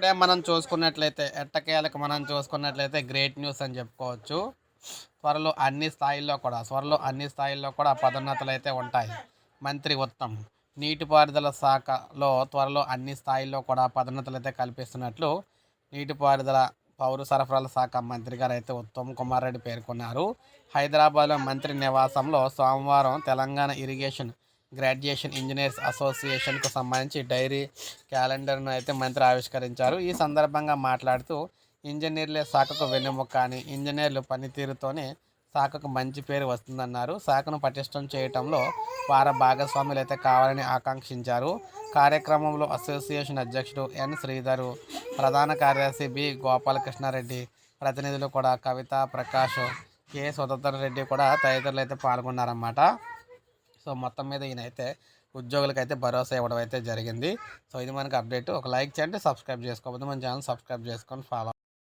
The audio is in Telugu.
ఇప్పుడే మనం చూసుకున్నట్లయితే ఎట్టకేలకు మనం చూసుకున్నట్లయితే గ్రేట్ న్యూస్ అని చెప్పుకోవచ్చు. త్వరలో అన్ని స్థాయిల్లో కూడా త్వరలో అన్ని స్థాయిల్లో కూడా పదోన్నతులు అయితే ఉంటాయి. మంత్రి ఉత్తమ్ నీటిపారుదల శాఖలో త్వరలో అన్ని స్థాయిల్లో కూడా పదోన్నతులు అయితే కల్పిస్తున్నట్లు నీటిపారుదల పౌర సరఫరాల శాఖ మంత్రి గారు అయితే ఉత్తమ్ కుమార్ రెడ్డి పేర్కొన్నారు. హైదరాబాద్లో మంత్రి నివాసంలో సోమవారం తెలంగాణ ఇరిగేషన్ గ్రాడ్యుయేషన్ ఇంజనీర్స్ అసోసియేషన్కు సంబంధించి డైరీ క్యాలెండర్ను అయితే మంత్రి ఆవిష్కరించారు. ఈ సందర్భంగా మాట్లాడుతూ ఇంజనీర్లే శాఖకు వెన్నెముక అని ఇంజనీర్లు పనితీరుతోనే శాఖకు మంచి పేరు వస్తుందన్నారు. శాఖను పటిష్టం చేయటంలో వారి భాగస్వాములు అయితే కావాలని ఆకాంక్షించారు. కార్యక్రమంలో అసోసియేషన్ అధ్యక్షుడు ఎన్. శ్రీధరు ప్రధాన కార్యదర్శి బి. గోపాలకృష్ణారెడ్డి ప్రతినిధులు కూడా కవిత ప్రకాష్ కె. స్వతంత్ర రెడ్డి కూడా తదితరులు అయితే పాల్గొన్నారన్నమాట. సో మొత్తం మీద ఈయన అయితే ఉద్యోగులకు అయితే భరోసా ఇవ్వడం అయితే జరిగింది. సో ఇది మనకి అప్డేట్. ఒక లైక్ చేయండి సబ్స్క్రైబ్ చేసుకోకపోతే మన ఛానల్ సబ్స్క్రైబ్ చేసుకొని ఫాలో